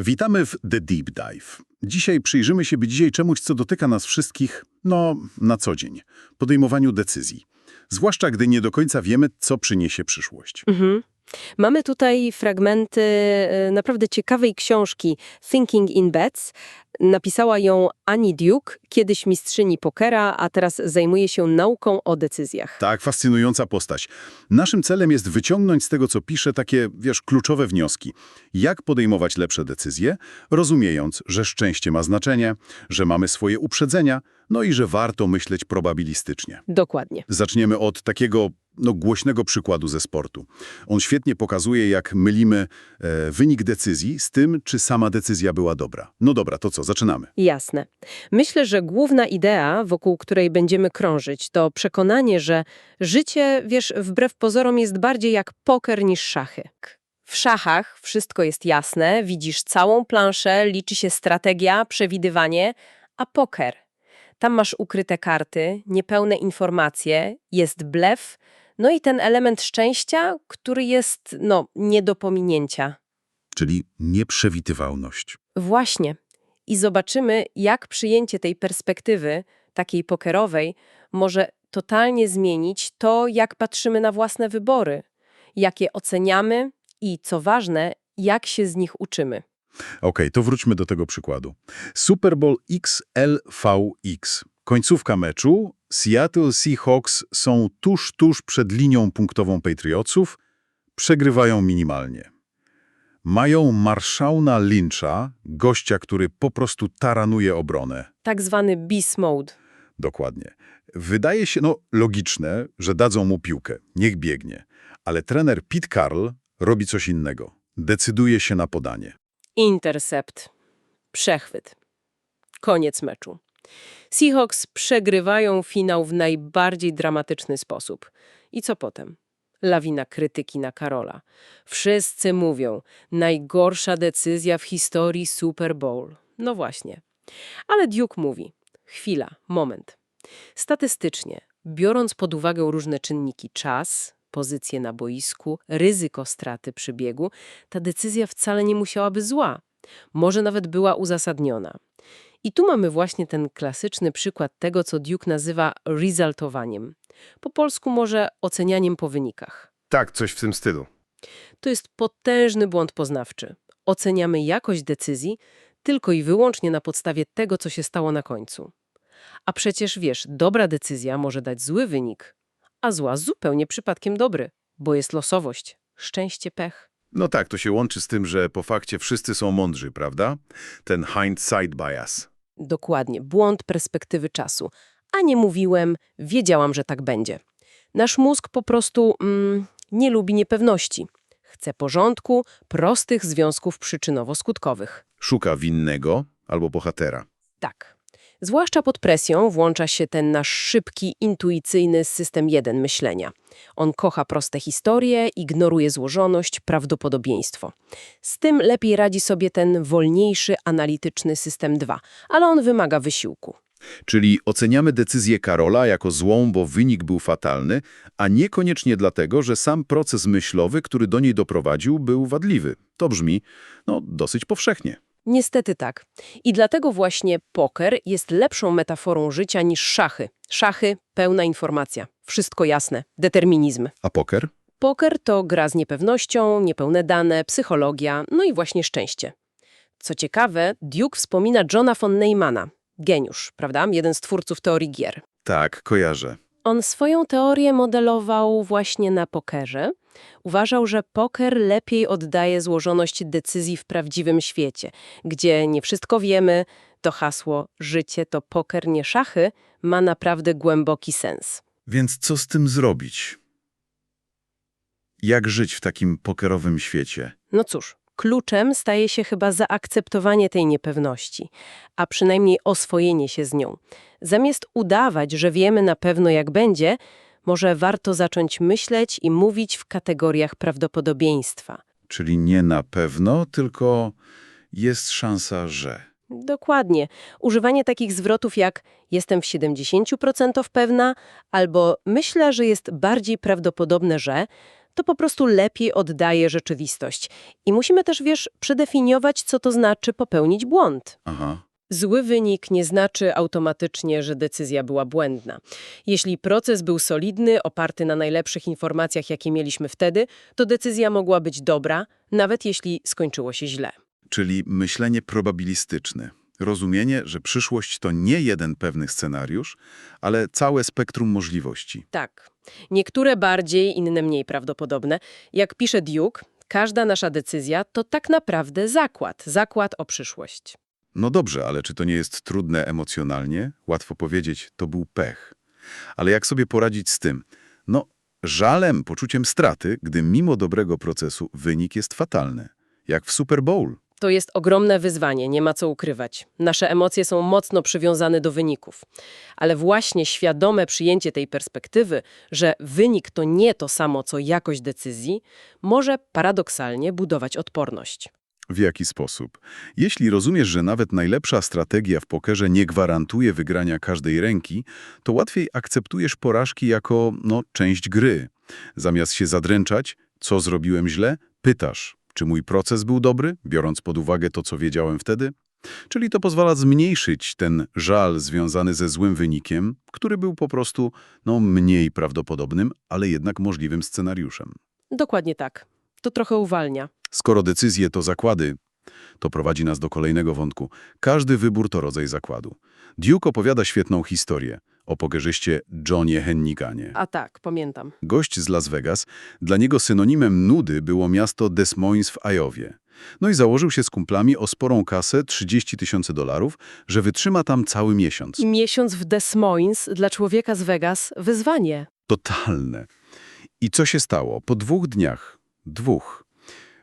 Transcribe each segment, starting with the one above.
Witamy w The Deep Dive. Dzisiaj przyjrzymy się dzisiaj czemuś, co dotyka nas wszystkich, no, na co dzień. Podejmowaniu decyzji. Zwłaszcza, gdy nie do końca wiemy, co przyniesie przyszłość. Mhm. Mamy tutaj fragmenty e, naprawdę ciekawej książki Thinking in Bets. Napisała ją Annie Duke, kiedyś mistrzyni pokera, a teraz zajmuje się nauką o decyzjach. Tak, fascynująca postać. Naszym celem jest wyciągnąć z tego, co pisze, takie, wiesz, kluczowe wnioski. Jak podejmować lepsze decyzje, rozumiejąc, że szczęście ma znaczenie, że mamy swoje uprzedzenia, no i że warto myśleć probabilistycznie. Dokładnie. Zaczniemy od takiego no, głośnego przykładu ze sportu. On świetnie pokazuje, jak mylimy e, wynik decyzji z tym, czy sama decyzja była dobra. No dobra, to co, zaczynamy. Jasne. Myślę, że główna idea, wokół której będziemy krążyć, to przekonanie, że życie, wiesz, wbrew pozorom jest bardziej jak poker niż szachy. W szachach wszystko jest jasne, widzisz całą planszę, liczy się strategia, przewidywanie, a poker. Tam masz ukryte karty, niepełne informacje, jest blef, no i ten element szczęścia, który jest, no, nie do pominięcia. Czyli nieprzewidywalność. Właśnie. I zobaczymy, jak przyjęcie tej perspektywy, takiej pokerowej, może totalnie zmienić to, jak patrzymy na własne wybory, jak je oceniamy i, co ważne, jak się z nich uczymy. Okej, to wróćmy do tego przykładu. Super Bowl XLVX. Końcówka meczu. Seattle Seahawks są tuż, tuż przed linią punktową Patriotsów. Przegrywają minimalnie. Mają Marshauna Lyncha, gościa, który po prostu taranuje obronę. Tak zwany beast mode. Dokładnie. Wydaje się no logiczne, że dadzą mu piłkę, niech biegnie. Ale trener Pete Carroll robi coś innego. Decyduje się na podanie. Intercept. Przechwyt. Koniec meczu. Seahawks przegrywają finał w najbardziej dramatyczny sposób. I co potem? Lawina krytyki na Karola. Wszyscy mówią, najgorsza decyzja w historii Super Bowl. No właśnie. Ale Duke mówi, chwila, moment. Statystycznie, biorąc pod uwagę różne czynniki czas, pozycję na boisku, ryzyko straty przy biegu, ta decyzja wcale nie musiałaby zła. Może nawet była uzasadniona. I tu mamy właśnie ten klasyczny przykład tego, co Duke nazywa resultowaniem. Po polsku może ocenianiem po wynikach. Tak, coś w tym stylu. To jest potężny błąd poznawczy. Oceniamy jakość decyzji tylko i wyłącznie na podstawie tego, co się stało na końcu. A przecież wiesz, dobra decyzja może dać zły wynik, a zła zupełnie przypadkiem dobry, bo jest losowość, szczęście, pech. No tak, to się łączy z tym, że po fakcie wszyscy są mądrzy, prawda? Ten hindsight bias. Dokładnie, błąd perspektywy czasu. A nie mówiłem, wiedziałam, że tak będzie. Nasz mózg po prostu mm, nie lubi niepewności. Chce porządku, prostych związków przyczynowo-skutkowych. Szuka winnego albo bohatera. Tak. Zwłaszcza pod presją włącza się ten nasz szybki, intuicyjny system jeden myślenia. On kocha proste historie, ignoruje złożoność, prawdopodobieństwo. Z tym lepiej radzi sobie ten wolniejszy, analityczny system 2, ale on wymaga wysiłku. Czyli oceniamy decyzję Karola jako złą, bo wynik był fatalny, a niekoniecznie dlatego, że sam proces myślowy, który do niej doprowadził, był wadliwy. To brzmi, no, dosyć powszechnie. Niestety tak. I dlatego właśnie poker jest lepszą metaforą życia niż szachy. Szachy, pełna informacja. Wszystko jasne. Determinizm. A poker? Poker to gra z niepewnością, niepełne dane, psychologia, no i właśnie szczęście. Co ciekawe, Duke wspomina Johna von Neumana. Geniusz, prawda? Jeden z twórców teorii gier. Tak, kojarzę. On swoją teorię modelował właśnie na pokerze. Uważał, że poker lepiej oddaje złożoność decyzji w prawdziwym świecie, gdzie nie wszystko wiemy, to hasło życie to poker, nie szachy, ma naprawdę głęboki sens. Więc co z tym zrobić? Jak żyć w takim pokerowym świecie? No cóż, kluczem staje się chyba zaakceptowanie tej niepewności, a przynajmniej oswojenie się z nią. Zamiast udawać, że wiemy na pewno jak będzie, może warto zacząć myśleć i mówić w kategoriach prawdopodobieństwa. Czyli nie na pewno, tylko jest szansa, że. Dokładnie. Używanie takich zwrotów jak jestem w 70% pewna albo myślę, że jest bardziej prawdopodobne, że to po prostu lepiej oddaje rzeczywistość. I musimy też, wiesz, przedefiniować, co to znaczy popełnić błąd. Aha. Zły wynik nie znaczy automatycznie, że decyzja była błędna. Jeśli proces był solidny, oparty na najlepszych informacjach, jakie mieliśmy wtedy, to decyzja mogła być dobra, nawet jeśli skończyło się źle. Czyli myślenie probabilistyczne. Rozumienie, że przyszłość to nie jeden pewny scenariusz, ale całe spektrum możliwości. Tak. Niektóre bardziej, inne mniej prawdopodobne. Jak pisze Duke, każda nasza decyzja to tak naprawdę zakład, zakład o przyszłość. No dobrze, ale czy to nie jest trudne emocjonalnie? Łatwo powiedzieć, to był pech. Ale jak sobie poradzić z tym? No, żalem, poczuciem straty, gdy mimo dobrego procesu wynik jest fatalny. Jak w Super Bowl. To jest ogromne wyzwanie, nie ma co ukrywać. Nasze emocje są mocno przywiązane do wyników. Ale właśnie świadome przyjęcie tej perspektywy, że wynik to nie to samo co jakość decyzji, może paradoksalnie budować odporność. W jaki sposób? Jeśli rozumiesz, że nawet najlepsza strategia w pokerze nie gwarantuje wygrania każdej ręki, to łatwiej akceptujesz porażki jako, no, część gry. Zamiast się zadręczać, co zrobiłem źle, pytasz, czy mój proces był dobry, biorąc pod uwagę to, co wiedziałem wtedy? Czyli to pozwala zmniejszyć ten żal związany ze złym wynikiem, który był po prostu, no, mniej prawdopodobnym, ale jednak możliwym scenariuszem. Dokładnie tak. To trochę uwalnia. Skoro decyzje to zakłady, to prowadzi nas do kolejnego wątku. Każdy wybór to rodzaj zakładu. Duke opowiada świetną historię o pokerzyście Johnie Henniganie. A tak, pamiętam. Gość z Las Vegas, dla niego synonimem nudy było miasto Des Moines w Ajowie. No i założył się z kumplami o sporą kasę 30 tysięcy dolarów, że wytrzyma tam cały miesiąc. I miesiąc w Des Moines dla człowieka z Vegas wyzwanie. Totalne. I co się stało? Po dwóch dniach, dwóch,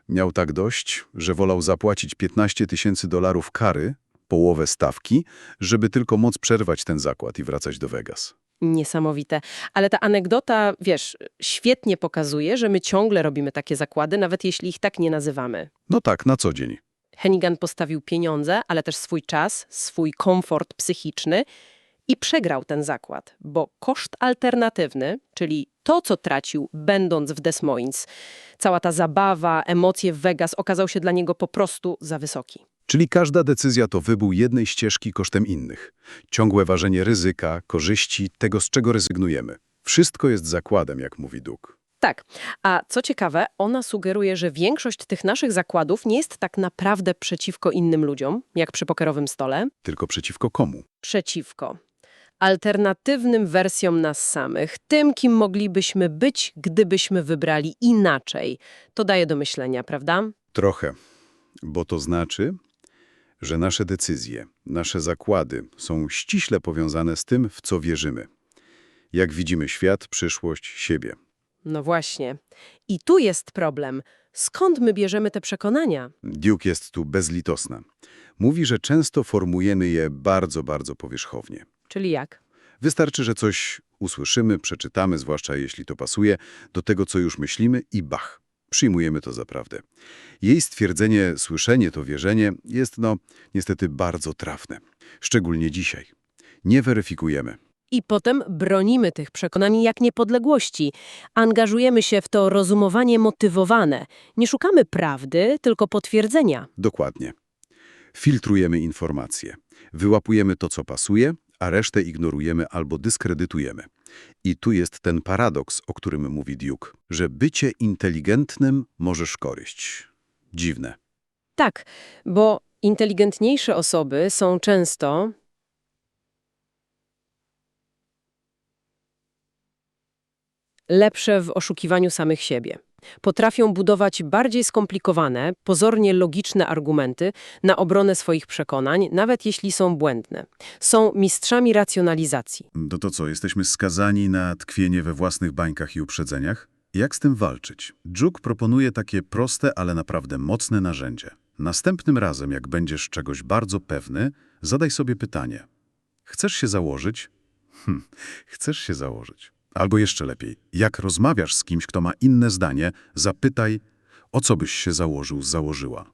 miał tak dość, że wolał zapłacić 15 tysięcy dolarów kary, połowę stawki, żeby tylko móc przerwać ten zakład i wracać do Vegas. Niesamowite. Ale ta anegdota, wiesz, świetnie pokazuje, że my ciągle robimy takie zakłady, nawet jeśli ich tak nie nazywamy. No tak, na co dzień. Hennigan postawił pieniądze, ale też swój czas, swój komfort psychiczny i przegrał ten zakład, bo koszt alternatywny, czyli to, co tracił będąc w Des Moines, cała ta zabawa, emocje w Vegas okazał się dla niego po prostu za wysoki. Czyli każda decyzja to wybór jednej ścieżki kosztem innych. Ciągłe ważenie ryzyka, korzyści, tego z czego rezygnujemy. Wszystko jest zakładem, jak mówi Duke. Tak, a co ciekawe, ona sugeruje, że większość tych naszych zakładów nie jest tak naprawdę przeciwko innym ludziom, jak przy pokerowym stole, Tylko przeciwko komu? przeciwko alternatywnym wersjom nas samych, tym, kim moglibyśmy być, gdybyśmy wybrali inaczej. To daje do myślenia, prawda? Trochę. Bo to znaczy, że nasze decyzje, nasze zakłady są ściśle powiązane z tym, w co wierzymy. Jak widzimy świat, przyszłość, siebie. No właśnie. I tu jest problem. Skąd my bierzemy te przekonania? Duke jest tu bezlitosna. Mówi, że często formujemy je bardzo, bardzo powierzchownie. Czyli jak? Wystarczy, że coś usłyszymy, przeczytamy, zwłaszcza jeśli to pasuje, do tego, co już myślimy i bach, przyjmujemy to za prawdę. Jej stwierdzenie, słyszenie to wierzenie jest, no, niestety bardzo trafne. Szczególnie dzisiaj. Nie weryfikujemy. I potem bronimy tych przekonań jak niepodległości. Angażujemy się w to rozumowanie motywowane. Nie szukamy prawdy, tylko potwierdzenia. Dokładnie. Filtrujemy informacje. Wyłapujemy to, co pasuje, resztę ignorujemy albo dyskredytujemy. I tu jest ten paradoks, o którym mówi Duke, że bycie inteligentnym może szkoryć. Dziwne. Tak, bo inteligentniejsze osoby są często lepsze w oszukiwaniu samych siebie. Potrafią budować bardziej skomplikowane, pozornie logiczne argumenty na obronę swoich przekonań, nawet jeśli są błędne. Są mistrzami racjonalizacji. To to co, jesteśmy skazani na tkwienie we własnych bańkach i uprzedzeniach? Jak z tym walczyć? Duke proponuje takie proste, ale naprawdę mocne narzędzie. Następnym razem, jak będziesz czegoś bardzo pewny, zadaj sobie pytanie. Chcesz się założyć? Hm, chcesz się założyć. Albo jeszcze lepiej, jak rozmawiasz z kimś, kto ma inne zdanie, zapytaj, o co byś się założył, założyła.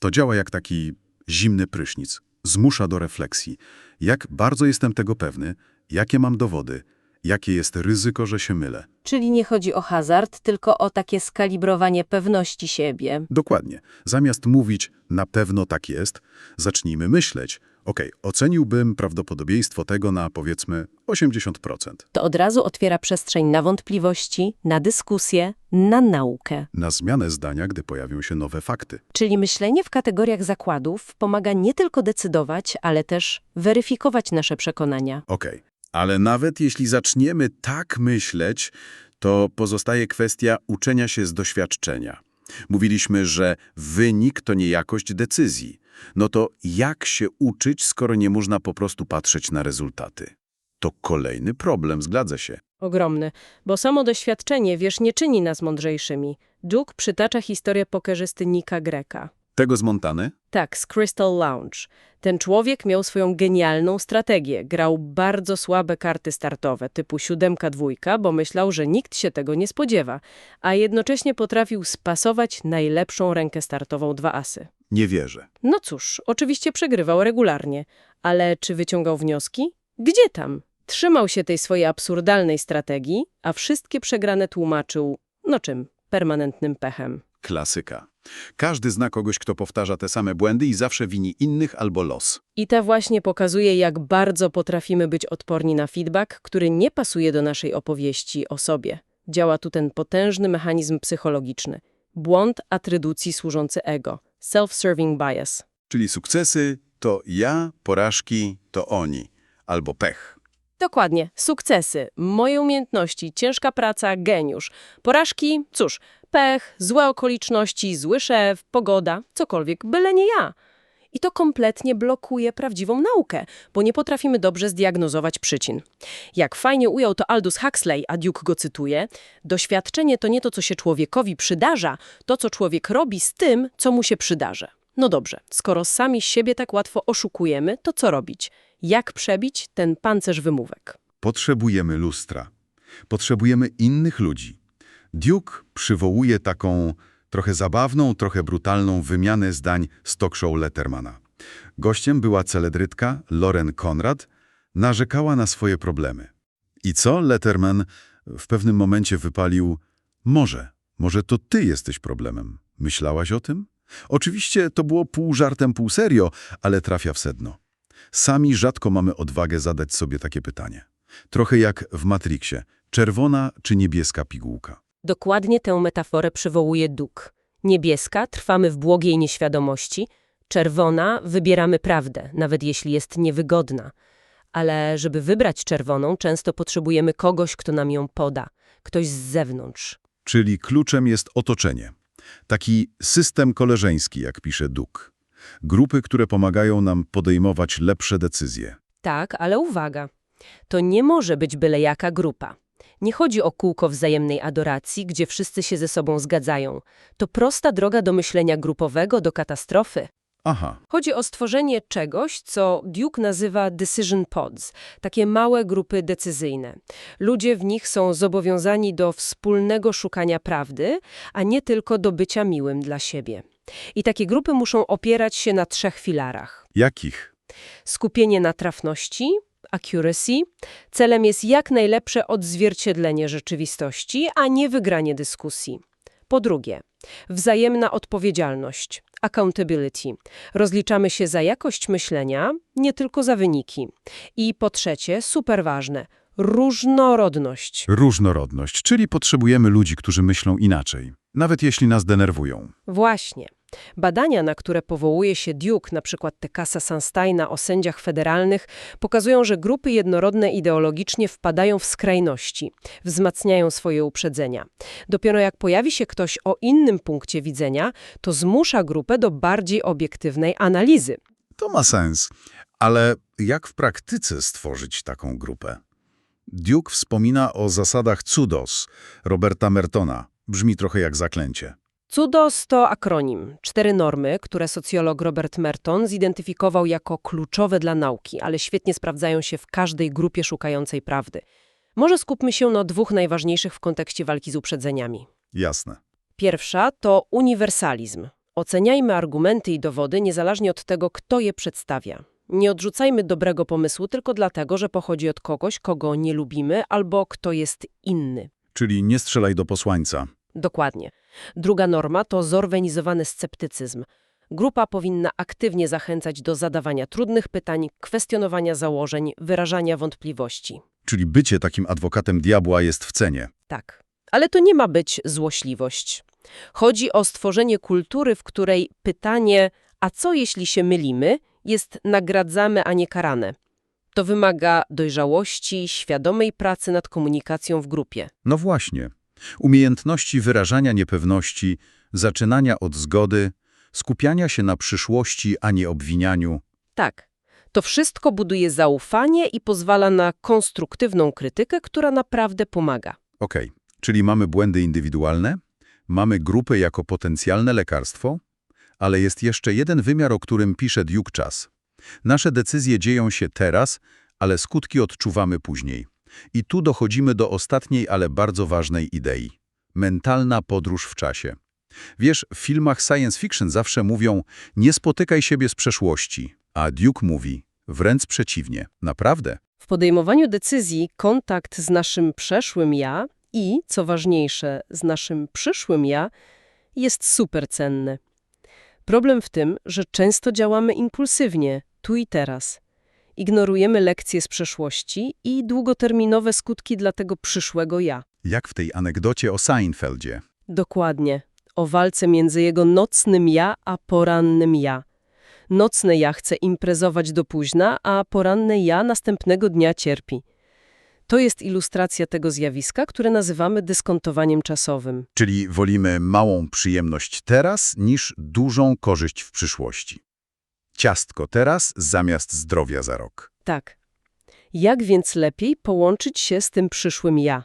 To działa jak taki zimny prysznic. Zmusza do refleksji. Jak bardzo jestem tego pewny, jakie mam dowody jakie jest ryzyko, że się mylę. Czyli nie chodzi o hazard, tylko o takie skalibrowanie pewności siebie. Dokładnie. Zamiast mówić, na pewno tak jest, zacznijmy myśleć. Okej, oceniłbym prawdopodobieństwo tego na powiedzmy 80%. To od razu otwiera przestrzeń na wątpliwości, na dyskusję, na naukę. Na zmianę zdania, gdy pojawią się nowe fakty. Czyli myślenie w kategoriach zakładów pomaga nie tylko decydować, ale też weryfikować nasze przekonania. Okej, ale nawet jeśli zaczniemy tak myśleć, to pozostaje kwestia uczenia się z doświadczenia. Mówiliśmy, że wynik to nie jakość decyzji. No to jak się uczyć, skoro nie można po prostu patrzeć na rezultaty? To kolejny problem, zgadza się. Ogromny, bo samo doświadczenie, wiesz, nie czyni nas mądrzejszymi. Duke przytacza historię pokerzysty Nika Greka. Tego z Montany? Tak, z Crystal Lounge. Ten człowiek miał swoją genialną strategię. Grał bardzo słabe karty startowe, typu siódemka, dwójka, bo myślał, że nikt się tego nie spodziewa, a jednocześnie potrafił spasować najlepszą rękę startową dwa asy. Nie wierzę. No cóż, oczywiście przegrywał regularnie, ale czy wyciągał wnioski? Gdzie tam? Trzymał się tej swojej absurdalnej strategii, a wszystkie przegrane tłumaczył, no czym, permanentnym pechem. Klasyka. Każdy zna kogoś, kto powtarza te same błędy i zawsze wini innych albo los. I ta właśnie pokazuje, jak bardzo potrafimy być odporni na feedback, który nie pasuje do naszej opowieści o sobie. Działa tu ten potężny mechanizm psychologiczny. Błąd atrybucji służący ego. Self-serving bias. Czyli sukcesy to ja, porażki to oni. Albo pech. Dokładnie. Sukcesy, moje umiejętności, ciężka praca, geniusz. Porażki, cóż, pech, złe okoliczności, zły szef, pogoda, cokolwiek, byle nie ja. I to kompletnie blokuje prawdziwą naukę, bo nie potrafimy dobrze zdiagnozować przyczyn. Jak fajnie ujął to Aldous Huxley, a Duke go cytuje, doświadczenie to nie to, co się człowiekowi przydarza, to, co człowiek robi z tym, co mu się przydarzy. No dobrze, skoro sami siebie tak łatwo oszukujemy, to co robić? Jak przebić ten pancerz wymówek? Potrzebujemy lustra. Potrzebujemy innych ludzi. Duke przywołuje taką trochę zabawną, trochę brutalną wymianę zdań z talk show Lettermana. Gościem była celedrytka Lauren Conrad, narzekała na swoje problemy. I co Letterman w pewnym momencie wypalił? Może, może to ty jesteś problemem. Myślałaś o tym? Oczywiście to było pół żartem, pół serio, ale trafia w sedno. Sami rzadko mamy odwagę zadać sobie takie pytanie. Trochę jak w Matrixie. Czerwona czy niebieska pigułka? Dokładnie tę metaforę przywołuje Duke. Niebieska trwamy w błogiej nieświadomości, czerwona wybieramy prawdę, nawet jeśli jest niewygodna. Ale żeby wybrać czerwoną, często potrzebujemy kogoś, kto nam ją poda, ktoś z zewnątrz. Czyli kluczem jest otoczenie. Taki system koleżeński, jak pisze Duke. Grupy, które pomagają nam podejmować lepsze decyzje. Tak, ale uwaga. To nie może być byle jaka grupa. Nie chodzi o kółko wzajemnej adoracji, gdzie wszyscy się ze sobą zgadzają. To prosta droga do myślenia grupowego, do katastrofy. Aha, Chodzi o stworzenie czegoś, co Duke nazywa decision pods, takie małe grupy decyzyjne. Ludzie w nich są zobowiązani do wspólnego szukania prawdy, a nie tylko do bycia miłym dla siebie. I takie grupy muszą opierać się na trzech filarach. jakich? Skupienie na trafności, accuracy. Celem jest jak najlepsze odzwierciedlenie rzeczywistości, a nie wygranie dyskusji. Po drugie, wzajemna odpowiedzialność, accountability. Rozliczamy się za jakość myślenia, nie tylko za wyniki. I po trzecie, super ważne, różnorodność. Różnorodność, czyli potrzebujemy ludzi, którzy myślą inaczej, nawet jeśli nas denerwują. Właśnie. Badania, na które powołuje się Duke, przykład te Kasa Sunsteina o sędziach federalnych, pokazują, że grupy jednorodne ideologicznie wpadają w skrajności, wzmacniają swoje uprzedzenia. Dopiero jak pojawi się ktoś o innym punkcie widzenia, to zmusza grupę do bardziej obiektywnej analizy. To ma sens. Ale jak w praktyce stworzyć taką grupę? Duke wspomina o zasadach CUDOS Roberta Mertona. Brzmi trochę jak zaklęcie. CUDOS to akronim, cztery normy, które socjolog Robert Merton zidentyfikował jako kluczowe dla nauki, ale świetnie sprawdzają się w każdej grupie szukającej prawdy. Może skupmy się na dwóch najważniejszych w kontekście walki z uprzedzeniami. Jasne. Pierwsza to uniwersalizm. Oceniajmy argumenty i dowody niezależnie od tego, kto je przedstawia. Nie odrzucajmy dobrego pomysłu tylko dlatego, że pochodzi od kogoś, kogo nie lubimy albo kto jest inny. Czyli nie strzelaj do posłańca. Dokładnie. Druga norma to zorganizowany sceptycyzm. Grupa powinna aktywnie zachęcać do zadawania trudnych pytań, kwestionowania założeń, wyrażania wątpliwości. Czyli bycie takim adwokatem diabła jest w cenie. Tak. Ale to nie ma być złośliwość. Chodzi o stworzenie kultury, w której pytanie, a co jeśli się mylimy, jest nagradzane, a nie karane. To wymaga dojrzałości, świadomej pracy nad komunikacją w grupie. No właśnie. Umiejętności wyrażania niepewności, zaczynania od zgody, skupiania się na przyszłości, a nie obwinianiu. Tak. To wszystko buduje zaufanie i pozwala na konstruktywną krytykę, która naprawdę pomaga. Okej, czyli mamy błędy indywidualne, mamy grupę jako potencjalne lekarstwo, ale jest jeszcze jeden wymiar, o którym pisze Duke Czas. Nasze decyzje dzieją się teraz, ale skutki odczuwamy później. I tu dochodzimy do ostatniej, ale bardzo ważnej idei. Mentalna podróż w czasie. Wiesz, w filmach science fiction zawsze mówią nie spotykaj siebie z przeszłości, a Duke mówi wręcz przeciwnie. Naprawdę. W podejmowaniu decyzji kontakt z naszym przeszłym ja i, co ważniejsze, z naszym przyszłym ja jest super cenny. Problem w tym, że często działamy impulsywnie, tu i teraz. Ignorujemy lekcje z przeszłości i długoterminowe skutki dla tego przyszłego ja. Jak w tej anegdocie o Seinfeldzie. Dokładnie. O walce między jego nocnym ja a porannym ja. Nocne ja chce imprezować do późna, a poranne ja następnego dnia cierpi. To jest ilustracja tego zjawiska, które nazywamy dyskontowaniem czasowym. Czyli wolimy małą przyjemność teraz niż dużą korzyść w przyszłości. Ciastko teraz zamiast zdrowia za rok. Tak. Jak więc lepiej połączyć się z tym przyszłym ja?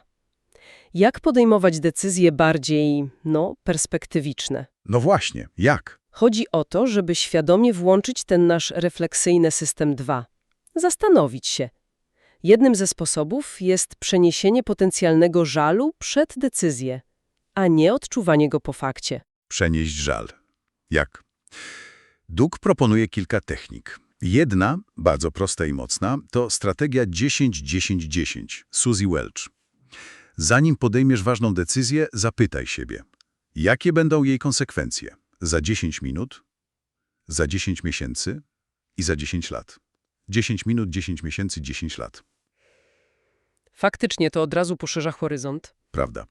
Jak podejmować decyzje bardziej, no, perspektywiczne? No właśnie, jak? Chodzi o to, żeby świadomie włączyć ten nasz refleksyjny system 2. Zastanowić się. Jednym ze sposobów jest przeniesienie potencjalnego żalu przed decyzję, a nie odczuwanie go po fakcie. Przenieść żal. Jak? Duke proponuje kilka technik. Jedna, bardzo prosta i mocna, to strategia 10-10-10 Suzy Welch. Zanim podejmiesz ważną decyzję, zapytaj siebie, jakie będą jej konsekwencje za 10 minut, za 10 miesięcy i za 10 lat. 10 minut, 10 miesięcy, 10 lat. Faktycznie to od razu poszerza horyzont. Prawda.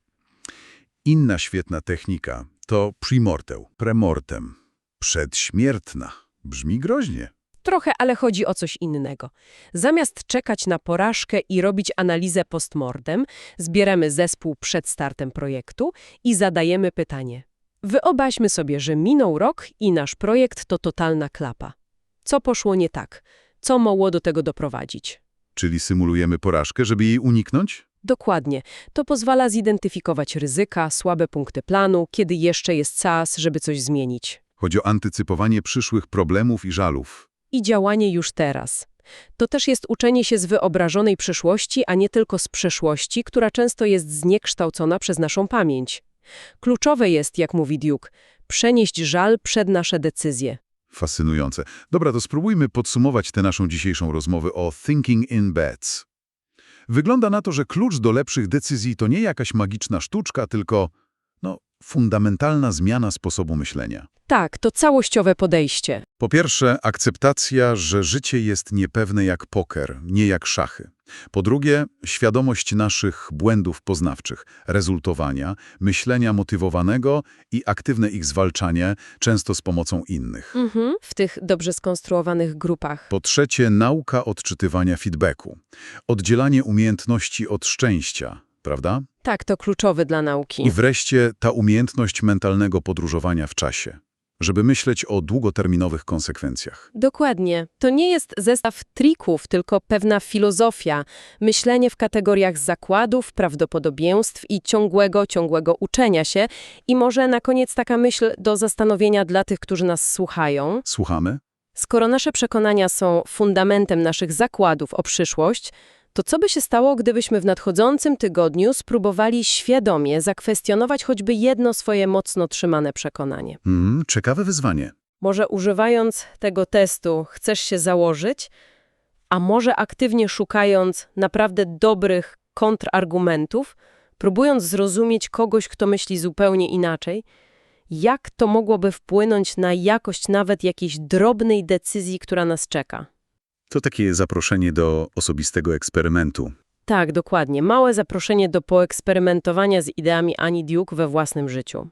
Inna świetna technika to primortem, premortem. Przedśmiertna. Brzmi groźnie. Trochę, ale chodzi o coś innego. Zamiast czekać na porażkę i robić analizę postmortem, zbieramy zespół przed startem projektu i zadajemy pytanie. Wyobraźmy sobie, że minął rok i nasz projekt to totalna klapa. Co poszło nie tak? Co mogło do tego doprowadzić? Czyli symulujemy porażkę, żeby jej uniknąć? Dokładnie. To pozwala zidentyfikować ryzyka, słabe punkty planu, kiedy jeszcze jest czas, żeby coś zmienić. Chodzi o antycypowanie przyszłych problemów i żalów. I działanie już teraz. To też jest uczenie się z wyobrażonej przyszłości, a nie tylko z przeszłości, która często jest zniekształcona przez naszą pamięć. Kluczowe jest, jak mówi Duke, przenieść żal przed nasze decyzje. Fascynujące. Dobra, to spróbujmy podsumować tę naszą dzisiejszą rozmowę o thinking in bets. Wygląda na to, że klucz do lepszych decyzji to nie jakaś magiczna sztuczka, tylko no, fundamentalna zmiana sposobu myślenia. Tak, to całościowe podejście. Po pierwsze, akceptacja, że życie jest niepewne jak poker, nie jak szachy. Po drugie, świadomość naszych błędów poznawczych, rezultowania, myślenia motywowanego i aktywne ich zwalczanie, często z pomocą innych. Mhm. W tych dobrze skonstruowanych grupach. Po trzecie, nauka odczytywania feedbacku. Oddzielanie umiejętności od szczęścia, prawda? Tak, to kluczowe dla nauki. I wreszcie ta umiejętność mentalnego podróżowania w czasie, żeby myśleć o długoterminowych konsekwencjach. Dokładnie. To nie jest zestaw trików, tylko pewna filozofia. Myślenie w kategoriach zakładów, prawdopodobieństw i ciągłego, ciągłego uczenia się. I może na koniec taka myśl do zastanowienia dla tych, którzy nas słuchają. Słuchamy? Skoro nasze przekonania są fundamentem naszych zakładów o przyszłość, to co by się stało, gdybyśmy w nadchodzącym tygodniu spróbowali świadomie zakwestionować choćby jedno swoje mocno trzymane przekonanie? Mm, ciekawe wyzwanie. Może używając tego testu chcesz się założyć, a może aktywnie szukając naprawdę dobrych kontrargumentów, próbując zrozumieć kogoś, kto myśli zupełnie inaczej, jak to mogłoby wpłynąć na jakość nawet jakiejś drobnej decyzji, która nas czeka. To takie zaproszenie do osobistego eksperymentu. Tak, dokładnie. Małe zaproszenie do poeksperymentowania z ideami Ani Duke we własnym życiu.